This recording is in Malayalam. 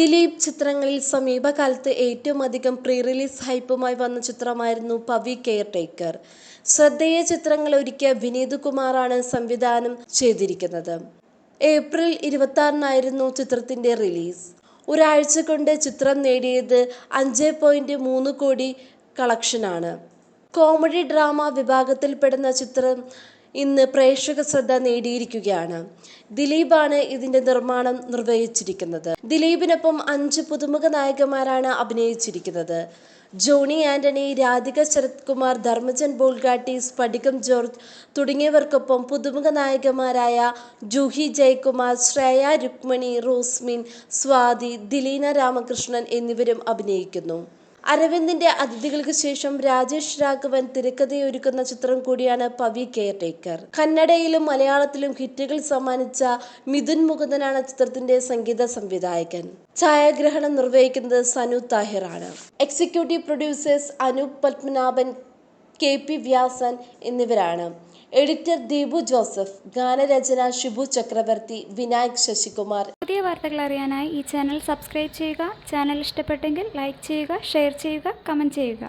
ദിലീപ് ചിത്രങ്ങളിൽ സമീപകാലത്ത് ഏറ്റവും അധികം പ്രീ റിലീസ് ഹൈപ്പുമായി വന്ന ചിത്രമായിരുന്നു പവി കെയർ ടേക്കർ ശ്രദ്ധേയ ചിത്രങ്ങൾ ഒരുക്കിയ വിനീത് കുമാറാണ് സംവിധാനം ചെയ്തിരിക്കുന്നത്. ഏപ്രിൽ ഇരുപത്തി ആറിനായിരുന്നു ചിത്രത്തിന്റെ റിലീസ്. ഒരാഴ്ച കൊണ്ട് ചിത്രം നേടിയത് അഞ്ച് പോയിന്റ് മൂന്ന് കോടി കളക്ഷനാണ്. കോമഡി ഡ്രാമ വിഭാഗത്തിൽപ്പെടുന്ന ചിത്രം ഇന്ന് പ്രേക്ഷക ശ്രദ്ധ നേടിയിരിക്കുകയാണ്. ദിലീപാണ് ഇതിന്റെ നിർമ്മാണം നിർവഹിച്ചിരിക്കുന്നത്. ദിലീപിനൊപ്പം അഞ്ച് പുതുമുഖ നായകന്മാരാണ് അഭിനയിച്ചിരിക്കുന്നത്. ജോണി ആന്റണി രാധിക ശരത് കുമാർ ധർമ്മജൻ ബോൾഗാട്ടി സ്ഫടികം ജോർജ് തുടങ്ങിയവർക്കൊപ്പം പുതുമുഖ നായകന്മാരായ ജൂഹി ജയകുമാർ ശ്രേയ രുക്മണി റോസ്മിൻ സ്വാതി ദിലീന രാമകൃഷ്ണൻ എന്നിവരും അഭിനയിക്കുന്നു. അരവിന്ദിന്റെ അതിഥികൾക്ക് ശേഷം രാജേഷ് രാഘവൻ തിരക്കഥയൊരുക്കുന്ന ചിത്രം കൂടിയാണ് പവി കെയർ ടേക്കർ കന്നഡയിലും മലയാളത്തിലും ഹിറ്റുകൾ സമ്മാനിച്ച മിഥുൻ മുകുന്ദനാണ് ചിത്രത്തിന്റെ സംഗീത സംവിധായകൻ. ഛായാഗ്രഹണം നിർവഹിക്കുന്നത് Sanu താഹിറാണ്. Executive producers Anoop Padmanabhan K P Vyasan എന്നിവരാണ്. എഡിറ്റർ ദീപു ജോസഫ് ഗാനരചന ഷിബു ചക്രവർത്തി വിനായക് ശശികുമാർ. പുതിയ വാർത്തകൾ അറിയാനായി ഈ ചാനൽ സബ്സ്ക്രൈബ് ചെയ്യുക. ചാനൽ ഇഷ്ടപ്പെട്ടെങ്കിൽ ലൈക്ക് ചെയ്യുക ഷെയർ ചെയ്യുക കമന്റ് ചെയ്യുക.